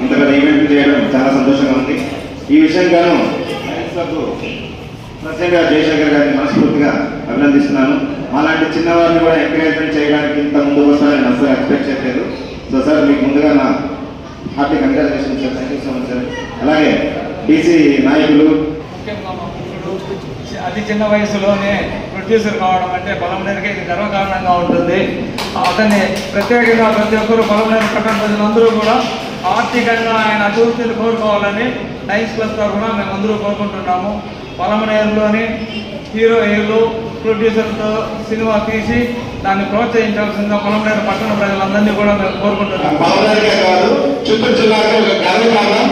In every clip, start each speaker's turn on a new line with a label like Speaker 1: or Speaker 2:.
Speaker 1: అంతగా ఈవెంట్ చేయడం చాలా సంతోషంగా ఉంది. ఈ విషయం గాను లయన్స్ జయశంకర్ గారిని మనస్ఫూర్తిగా అభినందిస్తున్నాను. అలాంటి చిన్నవారిని కూడా ఎంకరేజ్మెంట్ చేయడానికి ఇంత ముందుకు వస్తారని అసలు ఎక్స్పెక్ట్ చేయలేదు సో సార్ మీకు ముందుగా నా hearty congratulation sir. Thank you so much sir అలాగే డీసీ నాయకులు
Speaker 2: ముఖ్యంగా అతి చిన్న వయసులోనే ప్రొడ్యూసర్ కావడం అంటే పొలంనేరుకి ఇది గర్వకారణంగా ఉంటుంది. అతన్ని ప్రత్యేకంగా ప్రతి ఒక్కరు పొలంనేరు పట్టణ ప్రజలందరూ కూడా ఆర్థికంగా ఆయన అభివృద్ధిని కోరుకోవాలని నైన్స్ క్లబ్ తరఫున మేమందరూ కోరుకుంటున్నాము. పొలంనేరులోని హీరో హీరోలు ప్రొడ్యూసర్తో సినిమా తీసి దాన్ని ప్రోత్సహించాల్సిందిగా పొలంనేరు పట్టణ ప్రజలందరినీ కూడా మేము
Speaker 3: కోరుకుంటున్నాం. కాదు చిత్తూరు జిల్లాకు ఒక కార్యక్రమం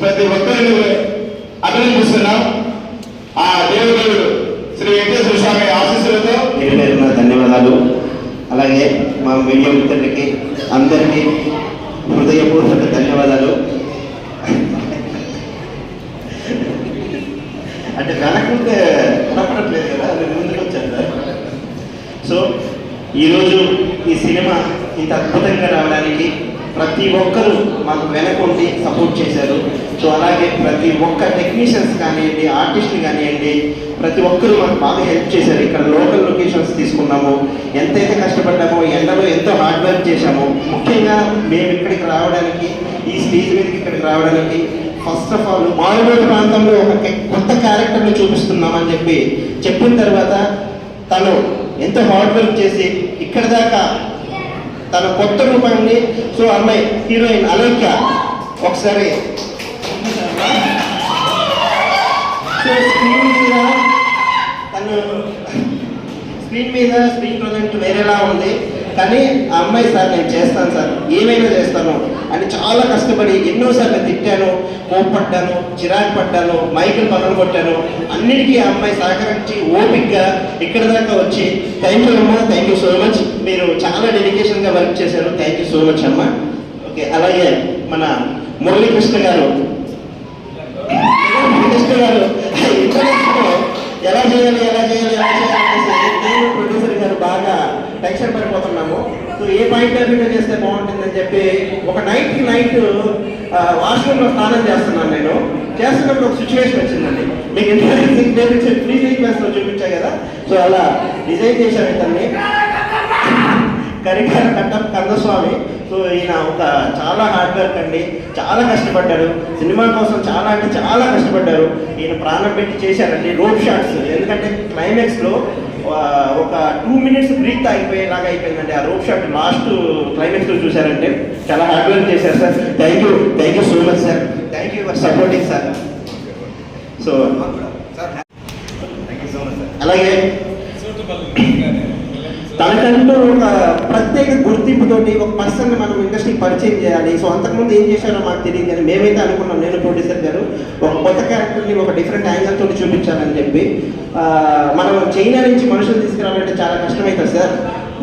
Speaker 3: ప్రతి ఒక్కరిని అభినందిస్తున్నాం ఆ దేవుడు శ్రీ వెంకటేశ్వర స్వామి ఆశీస్సులతో
Speaker 4: పేరు పేరున ధన్యవాదాలు అలాగే మా మీడియా మిత్రులకి అందరికీ హృదయపూర్వక ధన్యవాదాలు అంటే వెనకుంటే కనపడట్లేదు కదా అది ముందుకు వచ్చాను సార్ సో ఈరోజు ఈ సినిమా ఇంత అద్భుతంగా రావడానికి ప్రతి ఒక్కరూ మాకు వెనకుండి సపోర్ట్ చేశారు సో అలాగే ప్రతి ఒక్క టెక్నీషియన్స్ కానివ్వండి ఆర్టిస్టులు కానివ్వండి ప్రతి ఒక్కరూ మాకు బాగా హెల్ప్ చేశారు. ఇక్కడ లోకల్ లొకేషన్స్ తీసుకున్నాము. ఎంతైతే కష్టపడ్డామో ఎండలో ఎంతో హార్డ్ వర్క్ చేశాము. ముఖ్యంగా మేము ఇక్కడికి రావడానికి ఈ స్టేజ్ మీదకి ఇక్కడికి రావడానికి ఫస్ట్ ఆఫ్ ఆల్ మారుమూల ప్రాంతంలో ఒక కొత్త క్యారెక్టర్ని చూపిస్తున్నామని చెప్పి చెప్పిన తర్వాత తను ఎంతో హార్డ్ వర్క్ చేసి ఇక్కడ దాకా తన కొత్త రూపాన్ని సో అమ్మాయి హీరోయిన్ అలోక్య ఒకసారి సో స్క్రీన్ మీద తను స్క్రీన్ మీద స్క్రీన్ ప్రజెంట్ వేరేలా ఉంది. కానీ ఆ అమ్మాయి సార్ నేను చేస్తాను సార్. ఏమైనా చేస్తాను అని చాలా కష్టపడి ఎన్నోసార్లు తిట్టాను కోప్పడ్డాను చిరాకు పడ్డాను మైకులు పనులు కొట్టాను. అన్నిటికీ ఆ అమ్మాయి సహకరించి ఓపిక్గా ఇక్కడ దాకా వచ్చి థ్యాంక్ యూ అమ్మా. థ్యాంక్ యూ సో మచ్ మీరు చాలా డెడికేషన్గా వర్క్ చేశారు. థ్యాంక్ యూ సో మచ్ అమ్మా. ఓకే అలాగే మన మురళీకృష్ణ గారు. మురళీకృష్ణ గారు ఎలా చేయాలి ఎలా చేయాలి ఎలా చేయాలి అనేసి నేను ప్రొడ్యూసర్ గారు బాగా tension పడిపోతున్నాము. So a point of view చేస్తే బాగుంటుందని చెప్పి ఒక నైట్కి నైట్ వాష్రూమ్లో స్నానం చేస్తున్నాను నేను. చేస్తున్నప్పుడు ఒక సిచ్యువేషన్ వచ్చిందండి. మీకు ఇంటర్నెట్ ఫ్రీ సీక్వెన్స్లో చూపించా కదా? సో అలా డిజైన్ చేశాను ఇతన్ని. కరికార కట్టం కందస్వామి. సో ఈయన ఒక చాలా హార్డ్ వర్క్ అండి. చాలా కష్టపడ్డారు సినిమా కోసం చాలా అంటే చాలా కష్టపడ్డారు. ఈయన ప్రాణం పెట్టి చేశారండి రోడ్ షాట్స్ ఎందుకంటే క్లైమాక్స్లో ఒక టూ మినిట్స్ బ్రీత్ ఆగిపోయేలాగా అయిపోయిందండి. ఆ రోడ్ షాట్ లాస్ట్ క్లైమాక్స్లో చూశారంటే చాలా హార్డ్ వర్క్ చేశారు sir. Thank you thank you so much sir thank you for supporting sir so అలాగే తనకంటూ ఒక ప్రత్యేక గుర్తింపుతోటి ఒక పర్సన్ మనం ఇండస్ట్రీకి పరిచయం చేయాలి. సో అంతకుముందు ఏం చేశారో మాకు తెలియదు కానీ మేమైతే అనుకున్నాం. నేను ప్రొడ్యూసర్ గారు. ఒక కొత్త క్యారెక్టర్ని ఒక డిఫరెంట్ యాంగిల్ తోటి చూపించాలని చెప్పి. మనం చైనా నుంచి మనుషులు తీసుకురావాలంటే చాలా కష్టమవుతుంది సార్.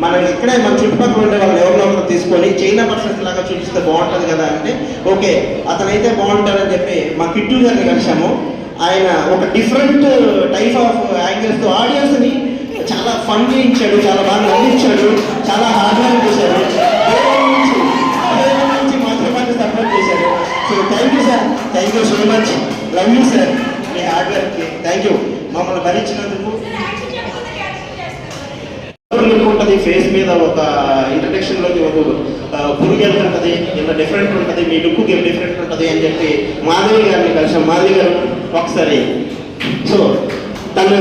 Speaker 4: మనం ఇక్కడే మన చుట్టుపక్కల ఉండే వాళ్ళు ఎవరినో ఒకరు తీసుకొని చైనా పర్సన్స్ లాగా చూపిస్తే బాగుంటుంది కదా అంటే ఓకే అతనైతే బాగుంటారని చెప్పి మా కిట్టు గారిని కలిసాము ఆయన ఒక డిఫరెంట్ టైప్ ఆఫ్ యాంగిల్స్తో ఆడియన్స్ని చాలా ఫన్ చేయించాడు చాలా బాగా నవ్వించాడు చాలా హార్డ్ వర్క్ చేశాడు. నుంచి సపోర్ట్ చేశాడు. So thank you sir thank you so much love you sir me hard వర్క్కి థ్యాంక్ యూ మమ్మల్ని భరించినందుకు. ఉంటుంది ఫేస్ మీద ఒక ఇంట్రడక్షన్లోకి ఒక పురుగు ఉంటుంది ఇలా డిఫరెంట్ ఉంటుంది మీ లుక్ డిఫరెంట్ ఉంటుంది అని చెప్పి మాధవి గారిని కలిసాం. మాధవి గారు ఒకసారి. సో తను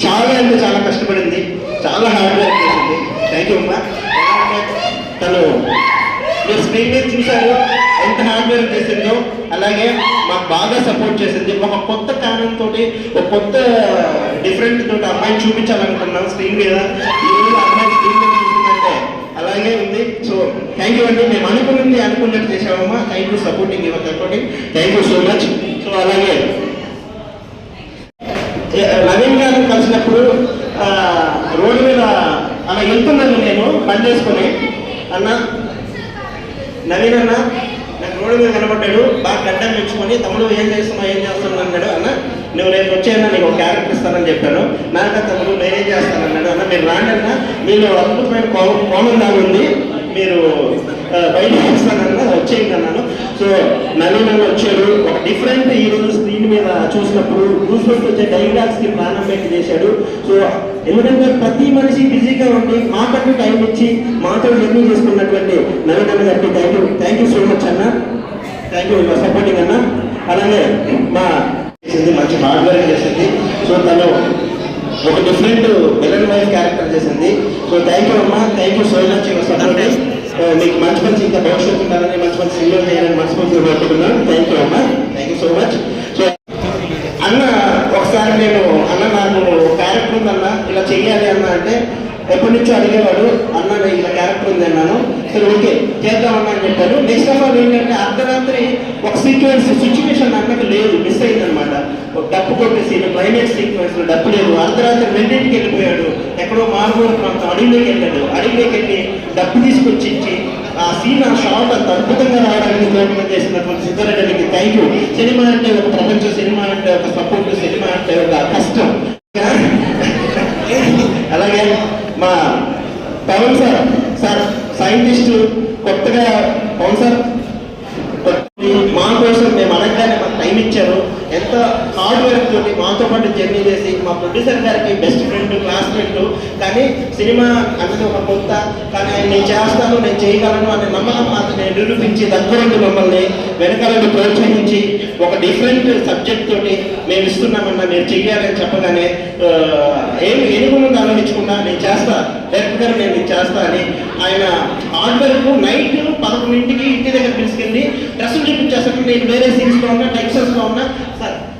Speaker 4: చాలా అంటే చాలా కష్టపడింది. చాలా హార్డ్ వర్క్ చేసింది. థ్యాంక్ యూ అమ్మా. తను మీరు స్క్రీన్ మీద చూశారు. ఎంత హార్డ్ వర్క్ చేసిందో. అలాగే మాకు బాగా సపోర్ట్ చేసింది. ఒక కొత్త కారణం తోటి ఒక కొత్త డిఫరెంట్ తోటి అమ్మాయిని చూపించాలనుకున్నాం. స్క్రీన్ మీద ఈరోజు అమ్మాయి స్క్రీన్ మీద చూసిందంటే అలాగే ఉంది. సో థ్యాంక్ యూ అండి. మేము అనుకున్నది అనుకున్నట్టు చేసామమ్మా thank you supporting your supporting thank you so much so అలాగే ఏ, నవీన్ గారిని కలిసినప్పుడు ఆ, రోడ్డు మీద అలా వెళ్తున్నాను నేను బండి వేసుకొని అన్న నవీన్ అన్న నాకు రోడ్డు మీద కనబడ్డాడు. బాగా గడ్డం మెచ్చుకొని తమ్ముడు ఏం చేస్తున్నావు ఏం చేస్తున్నావు అన్నాడు. అన్న నువ్వు రేపు వచ్చాయన్నా నీకు ఒక క్యారెక్టర్ ఇస్తానని చెప్పాను. నాక తమ్ముడు నేనేం చేస్తానన్నాడు. అన్న మీరు రాండి అన్న. మీరు అద్భుతమైన కో- కోణం దాని ఉంది మీరు బయటకు వస్తానన్న వచ్చేయండి అన్నాను. సో నవీన్ అన్న వచ్చాడు ఒక డిఫరెంట్ ఈ రోజు స్క్రీన్ మీద చూసినప్పుడు చూసినట్టు వచ్చే డైలాగ్స్కి ప్రాణం పెట్టి చేశాడు. సో ఎందుకంటే ప్రతి మనిషి బిజీగా ఉండి మాకంటూ టైం ఇచ్చి మాటలు జర్నీ చేసుకున్నటువంటి నవీన్ గారికి thank you thank you so much అన్న. థ్యాంక్ యూ మా సపోర్టింగ్ అన్న. అలాగే మా చేసింది మంచి హార్డ్ వర్క్ చేసింది. సో తను ఒక డిఫరెంట్ విలన్ వైజ్ క్యారెక్టర్ చేసింది. సో థ్యాంక్ యూ అమ్మా. Thank you so much supporting Uh, మీకు మంచి మంచి ఇంకా భవిష్యత్తు ఉండాలని మంచి మంచి సింగర్ చేయాలని మనస్ఫూర్తిగా కోరుకుంటున్నాను. థ్యాంక్ యూ అమ్మా. Thank you so much so అన్న ఒకసారి నేను అన్న నాకు క్యారెక్టర్ ఉందన్న ఇలా చెయ్యాలి అన్న అంటే ఎప్పటి నుంచో అడిగేవాడు అన్న ఇలా క్యారెక్టర్ ఉంది అన్నాను. సరే ఓకే చేద్దామన్నా అని చెప్పాను నెక్స్ట్ ఆఫ్ ఆల్ ఏంటంటే అర్ధరాత్రి ఒక సీక్వెన్స్ సిచ్యువేషన్ అన్నకు లేదు మిస్ అయిందనమాట డప్పు కొట్టే క్లైమాక్స్ సీక్వెన్స్లో డప్పు లేదు. అర్ధరాత్రి రెండింటికి వెళ్ళిపోయాడు. ఎక్కడో మారుమూల ప్రాంతం అడవిలోకి వెళ్ళాడు. అడవిలోకి వెళ్ళి డప్పు తీసుకొచ్చి ఇచ్చి ఆ సీన్ ఆ షాట్ అంత అద్భుతంగా రావడానికి ప్రయత్నం చేసినటువంటి సిద్ధారెడ్డికి థ్యాంక్ యూ సినిమా అంటే ఒక ప్రపంచ సినిమా అంటే ఒక సపోర్ట్ సినిమా అంటే ఒక కష్టం. అలాగే మా పవన్ సార్ సార్ సైంటిస్ట్ కొత్తగా పవన్ సార్ మా కోసం మేము అనగానే మాకు టైం ఇచ్చారు. ఎంత హార్డ్ వర్క్ తోటి మాతో పాటు జర్నీ చేసి మా ప్రొడ్యూసర్ గారికి బెస్ట్ ఫ్రెండ్ క్లాస్ ఫ్రెండ్ కానీ సినిమా అనేది ఒక కొత్త కానీ ఆయన నేను చేస్తాను నేను చేయగలను అనే నమ్మకం మాత్రం నేను నిరూపించి దగ్గరుండి మమ్మల్ని వెనకాలను ప్రోత్సహించి ఒక డిఫరెంట్ సబ్జెక్ట్ తోటి మేము ఇస్తున్నామన్నా మీరు చెయ్యాలని చెప్పగానే ఏమి ఎనుగు ముందు ఆలోచించకుండా నేను చేస్తా డైరెక్ట్ నేను ఇది చేస్తా అని ఆయన హార్డ్ వర్క్ నైట్ పదకొండింటికి ఇంటి దగ్గర తీసుకెళ్ళి డ్రెస్సులు చూపించేస్తాను నేను వేరే సీన్స్లో ఉన్నా టెక్సెస్లో ఉన్నా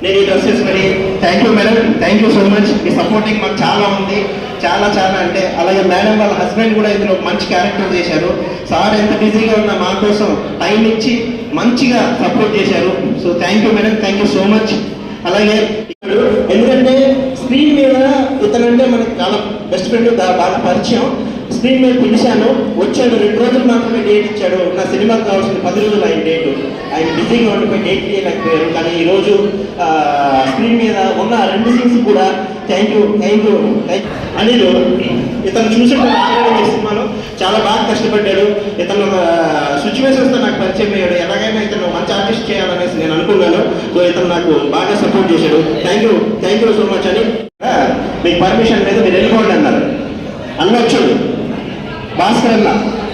Speaker 4: నేను ఈ డ్రెస్ వేసుకొని thank you madam thank you so much me supporting మాకు చాలా ఉంది. చాలా చాలా అంటే అలాగే మేడం వాళ్ళ హస్బెండ్ కూడా ఇందులో మంచి క్యారెక్టర్ చేశారు. సార్ ఎంత బిజీగా ఉన్నా మా కోసం టైం ఇచ్చి మంచిగా సపోర్ట్ చేశారు. So thank you madam thank you so much అలాగే ఇప్పుడు ఎందుకంటే స్క్రీన్ మీద ఇతనంటే మనకి చాలా బెస్ట్ ఫ్రెండ్ బాగా పరిచయం. స్క్రీన్ మీద పిలిచాను. వచ్చాడు. రెండు రోజులు మాత్రమే డేట్ ఇచ్చాడు. నా సినిమాకి కావాల్సిన పది రోజులు ఆయన డేట్ ఆయన బిజీగా ఉండిపోయి డేట్ చేయలేకపోయారు కానీ ఈరోజు స్క్రీన్ మీద ఉన్న రెండు సీన్స్ కూడా thank you thank you Anil ఇతను చూసిన ఈ సినిమాలో చాలా బాగా కష్టపడ్డాడు. ఇతను సిచ్యువేషన్స్తో నాకు పరిచయం అయ్యాడు. ఎలాగైనా ఇతను మంచి ఆర్టిస్ట్ చేయాలనేసి నేను అనుకున్నాను. సో ఇతను నాకు బాగా సపోర్ట్ చేశాడు. Thank you thank you so much అని మీకు పర్మిషన్ లేదు మీరు వెళ్ళిపోండి అన్నారు. అన్న భాస్కర్ అన్న.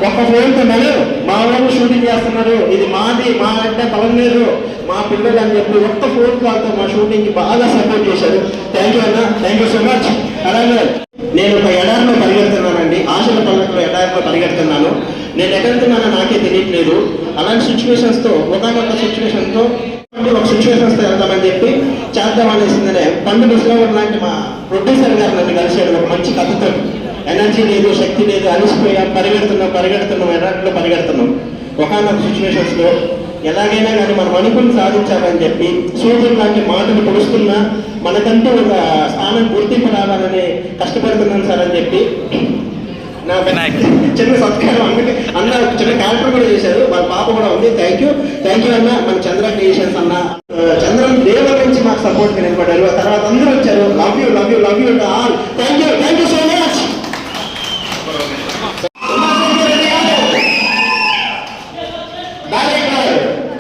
Speaker 4: ఒక్క ఫోన్తో నేను మా వాళ్ళు షూటింగ్ చేస్తున్నారు. ఇది మాది మా అంటే పలనేరు మా పిల్లలు అని చెప్పి ఒక్క ఫోన్ కాల్తో మా షూటింగ్కి బాగా సపోర్ట్ చేశారు. థ్యాంక్ యూ అన్న. థ్యాంక్ యూ సో మచ్ అలాగే నేను ఒక ఎడారిలో పరిగెడుతున్నానండి. ఆశల పల్లెట్లో ఎడారిలో పరిగెడుతున్నాను. నేను ఎక్కడున్నానో నాకే తెలియట్లేదు. అలాంటి సిచ్యువేషన్స్తో ఒకనొక సిచ్యువేషన్తో ఒక సిచ్యువేషన్స్తో వెళ్దామని చెప్పి చేద్దాం అనేసిందనే పండు డిస్కవర్ లాంటి మా ప్రొడ్యూసర్ గారు నన్ను కలిసాడు ఒక మంచి కథతో. ఎనర్జీ లేదు శక్తి లేదు అలసిపోయాం పరిగెడుతున్నాం పరిగెడుతున్నాం ఎడారిలో పరిగెడుతున్నాం. ఒకనొక సిచ్యువేషన్స్లో ఎలాగైనా కానీ మనం అనుకుని సాధించాలని చెప్పి సూర్యుడు లాంటి మాటలు పొడుస్తున్నా మనకంటూ ఒక స్థానం గుర్తింపు రావాలని కష్టపడుతున్నాను సార్ అని చెప్పి నా చిన్న సత్కారం అందుకే అన్న చిన్న క్యారెక్టర్ కూడా చేశారు. వాళ్ళ పాప కూడా ఉంది. థ్యాంక్ యూ థ్యాంక్ యూ అన్న. మన చంద్ర క్రియేషన్స్ అన్న. ఆ, చంద్రన్ దేవ నుంచి మాకు సపోర్ట్ నిలబడ్డారు. తర్వాత అందరూ వచ్చారు. Love you love you love you all thank you thank you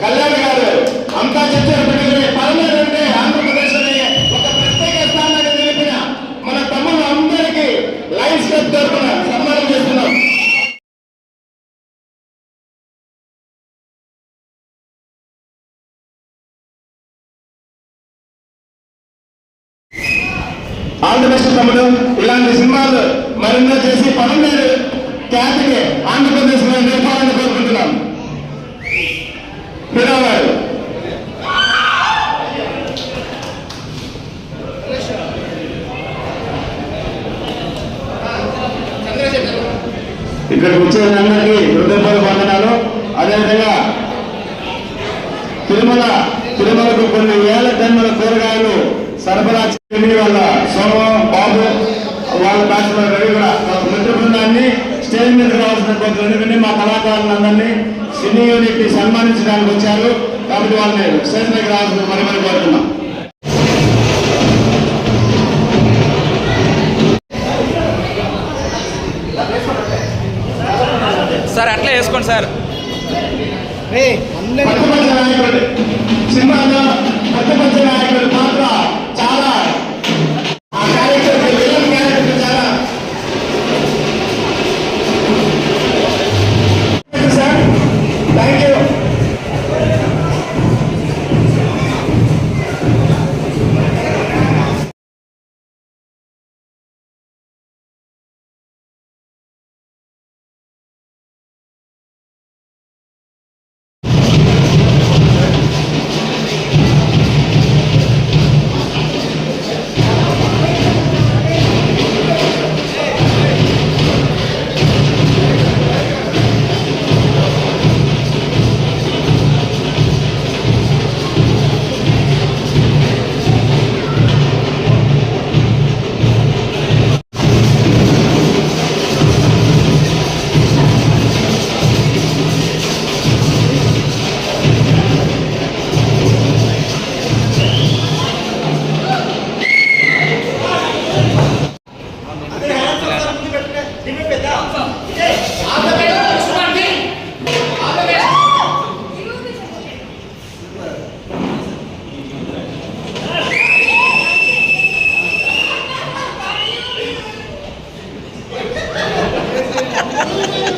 Speaker 3: Kalyan garu అంతా చర్చలు
Speaker 2: సార్
Speaker 3: Thank you.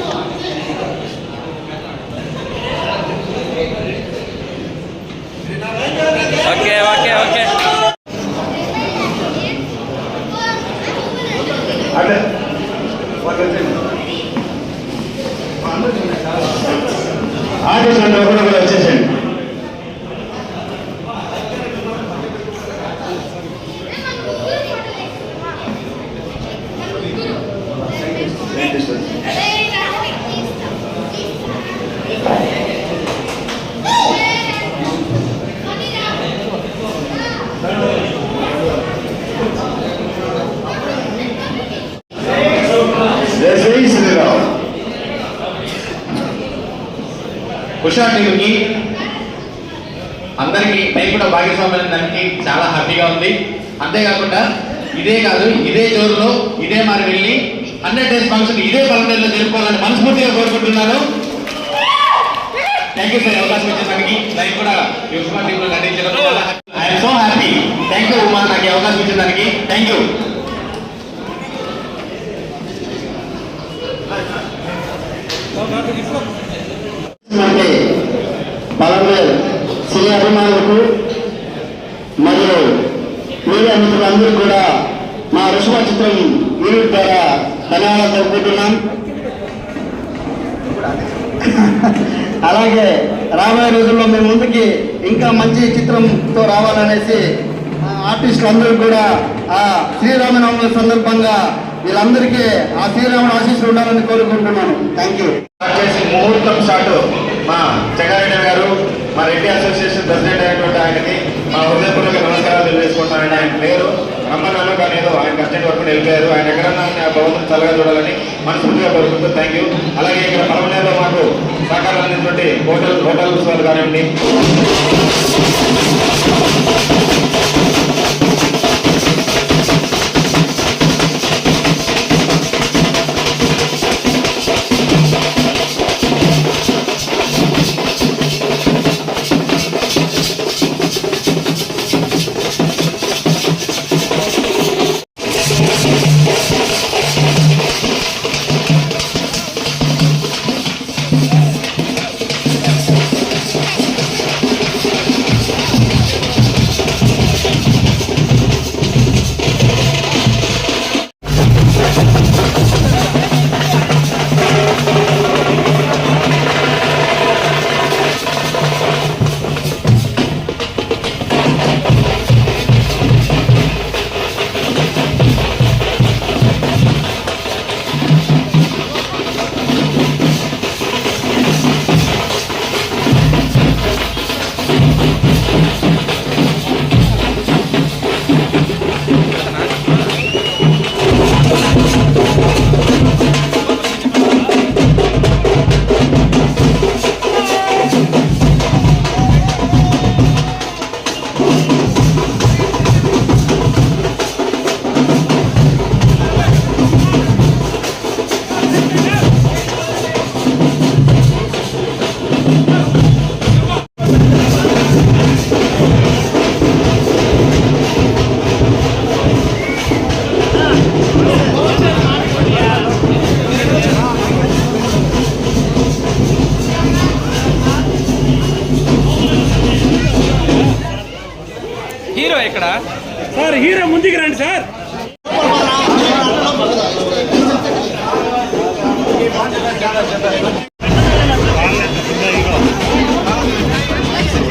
Speaker 5: ఉషా టీవీకి అందరికీ నేను కూడా భాగస్వామ్యం దానికి చాలా హ్యాపీగా ఉంది. అంతేకాకుండా ఇదే కాదు ఇదే జోరులో ఇదే మరి వెళ్ళి హండ్రెడ్ డేస్ ఫంక్షన్ ఇదే పల్లెటూరులో జరుపుకోవాలని మనస్ఫూర్తిగా కోరుకుంటున్నాను థ్యాంక్ యూ సార్ అవకాశం ఇచ్చినందుకు నేను కూడా ఈ ఉస్మా టీంలో నటించడం I'm so happy thank you Uma నాకు అవకాశం ఇచ్చినందుకు. థ్యాంక్ యూ
Speaker 3: రాబోయే రోజుల్లో మేము ముందుకి ఇంకా మంచి చిత్రంతో రావాలనేసి ఆర్టిస్టులందరూ అందరూ కూడా ఆ శ్రీరామనవమి సందర్భంగా వీళ్ళందరికీ ఆ శ్రీరాముడు ఆశీస్సులు ఉండాలని కోరుకుంటున్నాను. థ్యాంక్ యూ
Speaker 1: చేసి ముహూర్తం స్టార్ట్ మా జగారెడ్డి గారు మా రెడ్డి అసోసియేషన్ ప్రెసిడెంట్ అయినటువంటి ఆయనకి మా హృదయపూర్వక నమస్కారాలు తెలియజేసుకుంటానని ఆయన పేరు రమ్మన్నాను కానీ ఆయన అర్జెంట్ వరకు వెళ్ళిపోయారు ఆయన ఎక్కడన్నా భగవంతుని చల్లగా చూడాలని మనస్ఫూర్తిగా కోరుకుంటూ థ్యాంక్ యూ అలాగే ఇక్కడ పరమనేలో మాకు సహకారం అందించినటువంటి హోటల్ హోటల్స్ వాళ్ళు కానివ్వండి.
Speaker 6: హీరో ఇక్కడ? సార్ హీరో ముందుకు రండి sir.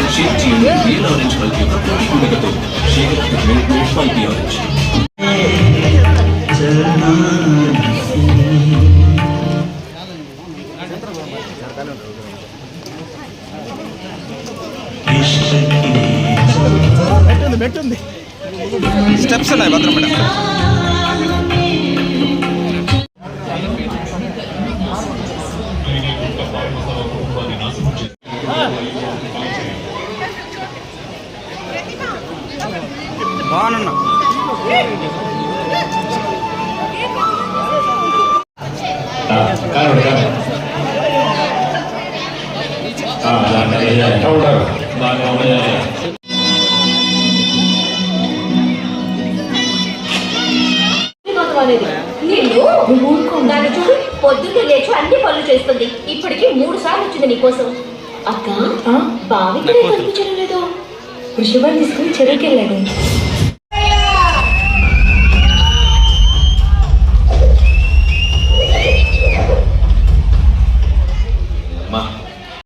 Speaker 7: Shifty real orange orange
Speaker 6: steps ఉన్నాయి భద్రం మేడం. బాగున్నా
Speaker 8: కారు
Speaker 9: చేస్తుంది. ఇప్పటికి మూడు సార్లు వచ్చింది నీకోసం అక్క బావి కనిపించడం లేదు. వృషభాన్ని తీసుకుని చెరువుకి వెళ్ళాడు.